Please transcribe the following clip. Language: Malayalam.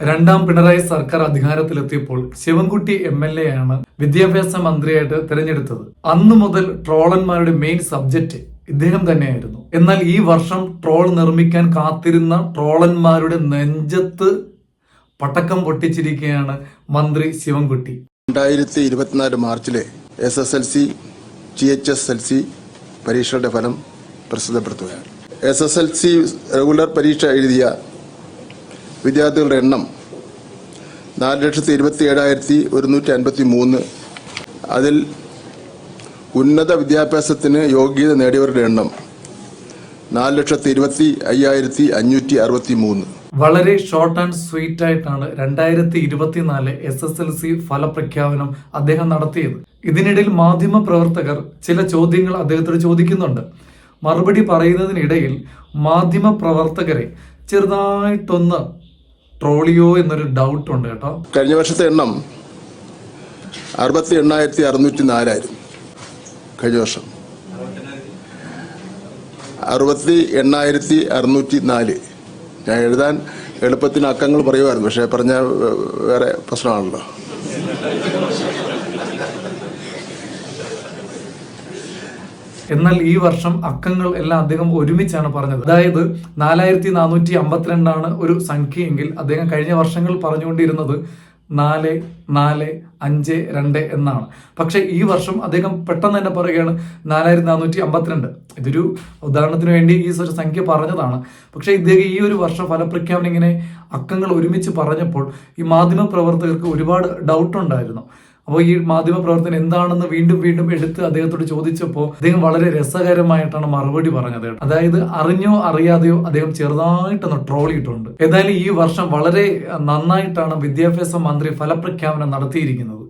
രണ്ടാം പിണറായി സർക്കാർ അധികാരത്തിലെത്തിയപ്പോൾ ശിവൻകുട്ടി എം എൽ എ ആണ് വിദ്യാഭ്യാസ മന്ത്രിയായിട്ട് തിരഞ്ഞെടുത്തത്. അന്നു മുതൽ ട്രോളന്മാരുടെ മെയിൻ സബ്ജക്റ്റ് ഇദ്ദേഹം തന്നെയായിരുന്നു. എന്നാൽ ഈ വർഷം ട്രോൾ നിർമ്മിക്കാൻ കാത്തിരുന്ന ട്രോളന്മാരുടെ നെഞ്ചത്ത് പട്ടക്കം പൊട്ടിച്ചിരിക്കുകയാണ് മന്ത്രി ശിവൻകുട്ടി. രണ്ടായിരത്തി ഇരുപത്തിനാല് മാർച്ചിലെ S S L C G H S L C പരീക്ഷയുടെ ഫലം പ്രസിദ്ധപ്പെടുത്തുകയാണ്. S S L C regular പരീക്ഷ എഴുതിയ വിദ്യാർത്ഥികളുടെ എണ്ണം നാല് ലക്ഷത്തി ഇരുപത്തി ഏഴായിരത്തി ഒരുന്നൂറ്റി അൻപത്തി മൂന്ന് അതിൽ ഉന്നത വിദ്യാഭ്യാസത്തിന് യോഗ്യത നേടിയവരുടെ എണ്ണം നാല് ലക്ഷത്തി ഇരുപത്തി അയ്യായിരത്തി അഞ്ഞൂറ്റി അറുപത്തി മൂന്ന് വളരെ ഷോർട്ട് ആൻഡ് സ്വീറ്റ് ആയിട്ടാണ് രണ്ടായിരത്തി ഇരുപത്തിനാല് എസ് എസ് എൽ സി ഫലപ്രഖ്യാപനം അദ്ദേഹം നടത്തിയത്. ഇതിനിടയിൽ മാധ്യമ പ്രവർത്തകർ ചില ചോദ്യങ്ങൾ അദ്ദേഹത്തോട് ചോദിക്കുന്നുണ്ട്. മറുപടി പറയുന്നതിനിടയിൽ മാധ്യമ പ്രവർത്തകരെ ചെറുതായിട്ടൊന്ന് ട്രോളിയോ എന്നൊരു ഡൗട്ട് ഉണ്ട് കേട്ടോ. കഴിഞ്ഞ വർഷത്തെ എണ്ണം അറുപത്തി എണ്ണായിരത്തി അറുന്നൂറ്റി നാലായിരുന്നു കഴിഞ്ഞ വർഷം. അറുപത്തി എണ്ണായിരത്തി അറുന്നൂറ്റി നാല് ഞാൻ എഴുതാൻ എളുപ്പത്തിന് അക്കങ്ങൾ പറയുമായിരുന്നു പക്ഷേ പറഞ്ഞ വേറെ പ്രശ്നമാണല്ലോ. എന്നാൽ ഈ വർഷം അക്കങ്ങൾ എല്ലാം അദ്ദേഹം ഒരുമിച്ചാണ് പറഞ്ഞത്. അതായത് നാലായിരത്തി നാനൂറ്റി അമ്പത്തിരണ്ടാണ് ഒരു സംഖ്യയെങ്കിൽ അദ്ദേഹം കഴിഞ്ഞ വർഷങ്ങൾ പറഞ്ഞുകൊണ്ടിരുന്നത് നാല് നാല് അഞ്ച് രണ്ട് എന്നാണ്. പക്ഷെ ഈ വർഷം അദ്ദേഹം പെട്ടെന്ന് തന്നെ പറയുകയാണ് നാലായിരത്തി നാനൂറ്റി അമ്പത്തിരണ്ട് ഇതൊരു ഉദാഹരണത്തിന് വേണ്ടി ഈ ഒരു സംഖ്യ പറഞ്ഞതാണ്. പക്ഷേ ഇദ്ദേഹം ഈ ഒരു വർഷം ഫലപ്രഖ്യാപനം ഇങ്ങനെ അക്കങ്ങൾ ഒരുമിച്ച് പറഞ്ഞപ്പോൾ ഈ മാധ്യമ പ്രവർത്തകർക്ക് ഒരുപാട് ഡൗട്ട് ഉണ്ടായിരുന്നു. അപ്പോൾ ഈ മാധ്യമ പ്രവർത്തനം എന്താണെന്ന് വീണ്ടും വീണ്ടും എടുത്ത് അദ്ദേഹത്തോട് ചോദിച്ചപ്പോൾ അദ്ദേഹം വളരെ രസകരമായിട്ടാണ് മറുപടി പറഞ്ഞത് അതായത് അറിഞ്ഞോ അറിയാതെയോ അദ്ദേഹം ചെറുതായിട്ടൊന്ന് ട്രോളിയിട്ടുണ്ട് ഏതായാലും ഈ വർഷം വളരെ നന്നായിട്ടാണ് വിദ്യാഭ്യാസ മന്ത്രി ഫലപ്രഖ്യാപനം നടത്തിയിരിക്കുന്നത്.